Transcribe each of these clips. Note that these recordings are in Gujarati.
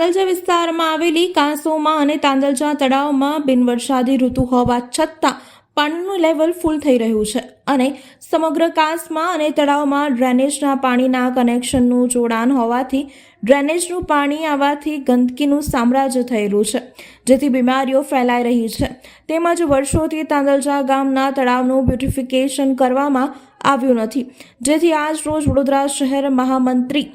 તાંદલજા વિસ્તારમાં આવેલી કાંસોમાં અને તાંદલજા તળાવમાં બિનવરસાદી ઋતુ હોવા છતાં પાણીનું લેવલ ફૂલ થઈ રહ્યું છે અને સમગ્ર કાંસમાં અને તળાવમાં ડ્રેનેજના પાણીના કનેક્શનનું જોડાણ હોવાથી ડ્રેનેજનું પાણી આવવાથી ગંદકીનું સામ્રાજ્ય થયેલું છે, જેથી બીમારીઓ ફેલાઈ રહી છે. તેમજ વર્ષોથી તાંદલજા ગામના તળાવનું બ્યુટિફિકેશન કરવામાં આવ્યું નથી. જેથી આજ રોજ વડોદરા શહેર મહામંત્રી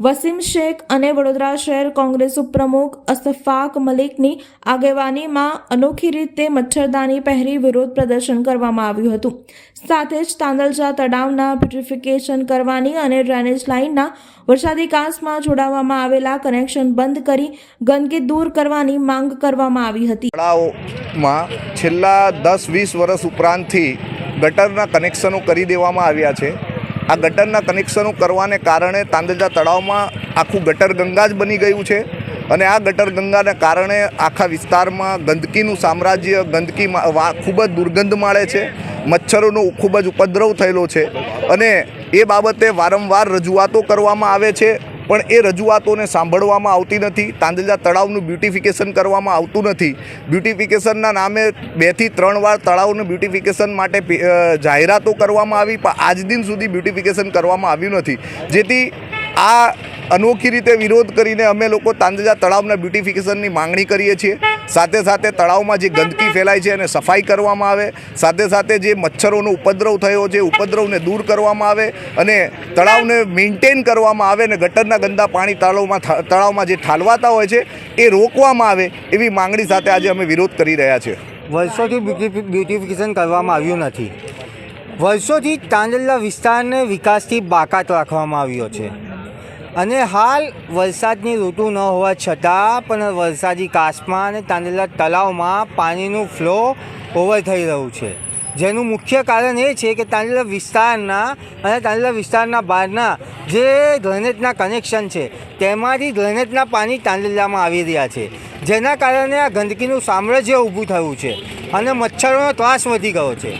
વસીમ શેખ અને વડોદરા શહેર કોંગ્રેસ ઉપપ્રમુખ અસફાક મલિકની આગેવાનીમાં અનોખી રીતે મચ્છરદાની પહેરી વિરોધ પ્રદર્શન કરવામાં આવ્યું હતું. સાથે જ તાંદલજા તળાવના બ્યુટિફિકેશન કરવાની અને ડ્રેનેજ લાઇનના વરસાદી કાંસમાં જોડાવવામાં આવેલા કનેક્શન બંધ કરી ગંદકી દૂર કરવાની માંગ કરવામાં આવી હતી. તળાવમાં છેલ્લા દસ વીસ વર્ષ ઉપરાંતથી ગટરના કનેક્શનો કરી દેવામાં આવ્યા છે. આ ગટરના કનેક્શનો કરવાને કારણે તાંદજા તળાવમાં આખું ગટર ગંગા જ બની ગયું છે અને આ ગટર ગંગાને કારણે આખા વિસ્તારમાં ગંદકીનું સામ્રાજ્ય, ગંદકી ખૂબ જ દુર્ગંધ માળે છે, મચ્છરોનો ખૂબ જ ઉપદ્રવ થયેલો છે અને એ બાબતે વારંવાર રજૂઆતો કરવામાં આવે છે. પણ એ રજૂઆતોને સાંભળવામાં આવતી નથી. તાંદજા તળાવનું બ્યુટિફિકેશન કરવામાં આવતું નથી. બ્યુટિફિકેશનના નામે બેથી ત્રણ વાર તળાવનું બ્યુટિફિકેશન માટે જાહેરાતો કરવામાં આવી, પણ આજ દિન સુધી બ્યુટિફિકેશન કરવામાં આવ્યું નથી. જેથી આ અનોખી રીતે વિરોધ કરીને અમે લોકો તાંદજા તળાવના બ્યુટિફિકેશનની માંગણી કરીએ છીએ. સાથે સાથે તળાવમાં જે ગંદકી ફેલાય છે એને સફાઈ કરવામાં આવે, સાથે સાથે જે મચ્છરોનો ઉપદ્રવ થયો છે ઉપદ્રવને દૂર કરવામાં આવે અને તળાવને મેન્ટેન કરવામાં આવે અને ગટરના ગંદા પાણી તળાવમાં તળાવમાં જે ઠાલવાતા હોય છે, એ રોકવામાં આવે એવી માંગણી સાથે આજે અમે વિરોધ કરી રહ્યા છીએ વર્ષોથી બ્યુટી બ્યુટિફિકેશન કરવામાં આવ્યું નથી. વર્ષોથી તાંડલા વિસ્તારને વિકાસથી બાકાત રાખવામાં આવ્યો છે. અને હાલ વરસાદની ઋતુ ન હોવા છતાં પણ વરસાદી કાસમાં અને તાંડેલા તળાવમાં પાણીનું ફ્લો ઓવર થઈ રહ્યું છે. જેનું મુખ્ય કારણ એ છે કે તાંડેલા વિસ્તારના અને તાંડેલા વિસ્તારના બહારના જે ડ્રેનેજના કનેક્શન છે, તેમાંથી ડ્રેનેજના પાણી તાંડેલામાં આવી રહ્યા છે. જેના કારણે આ ગંદકીનું સામ્રાજ્ય ઊભું થયું છે અને મચ્છરોનો ત્રાસ વધી ગયો છે.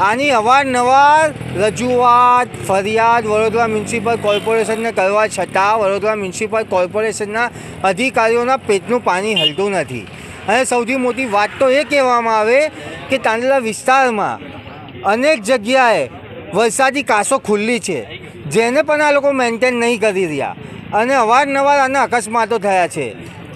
આની અવારનવાર રજૂઆત, ફરિયાદ વડોદરા મ્યુનિસિપલ કોર્પોરેશનને કરવા છતાં વડોદરા મ્યુનિસિપલ કોર્પોરેશનના અધિકારીઓના પેટનું પાણી હલતું નથી. અને સૌથી મોટી વાત તો એ કહેવામાં આવે કે તાંડલા વિસ્તારમાં અનેક જગ્યાએ વરસાદી કાસો ખુલ્લી છે, જેને પણ આ લોકો મેન્ટેન નહીં કરી રહ્યા. અને અવારનવાર આના અકસ્માતો થયા છે.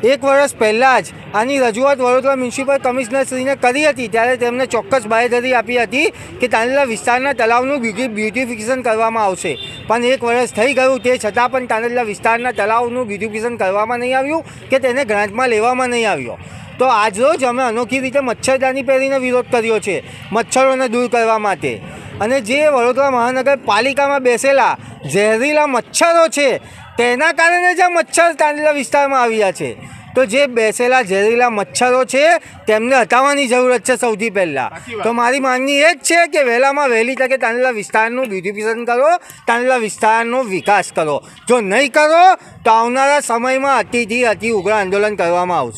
એક વર્ષ પહેલાં જ આની રજૂઆત વડોદરા મ્યુનિસિપલ કમિશનરશ્રીને કરી હતી, ત્યારે તેમણે ચોક્કસ બાહેધરી આપી હતી કે તાંડેલા વિસ્તારના તળાવનું બ્યુટી, બ્યુટિફિકેશન કરવામાં આવશે. પણ એક વર્ષ થઈ ગયું તે છતાં પણ તાંડેલા વિસ્તારના તળાવનું બ્યુટિફિકેશન કરવામાં નહીં આવ્યું કે તેને ગ્રાન્ટમાં લેવામાં નહીં આવ્યો. તો આજરોજ અમે અનોખી રીતે મચ્છરદાની પહેરીને વિરોધ કર્યો છે, મચ્છરોને દૂર કરવા માટે. અને જે વડોદરા મહાનગરપાલિકામાં બેસેલા ઝેરીલા મચ્છરો છે તેના કારણે જ આ મચ્છર તાંડલા વિસ્તારમાં આવ્યા છે. તો જે બેસેલા ઝેરીલા મચ્છરો છે તેમને હટાવવાની જરૂરત છે સૌથી પહેલાં. તો મારી માંગણી એ જ છે કે વહેલામાં વહેલી તકે તાંડેલા વિસ્તારનું બ્યુટિફિકેશન કરો તાંડેલા વિસ્તારનો વિકાસ કરો. જો નહીં કરો તો આવનારા સમયમાં અતિથી અતિ ઉગ્ર આંદોલન કરવામાં આવશે.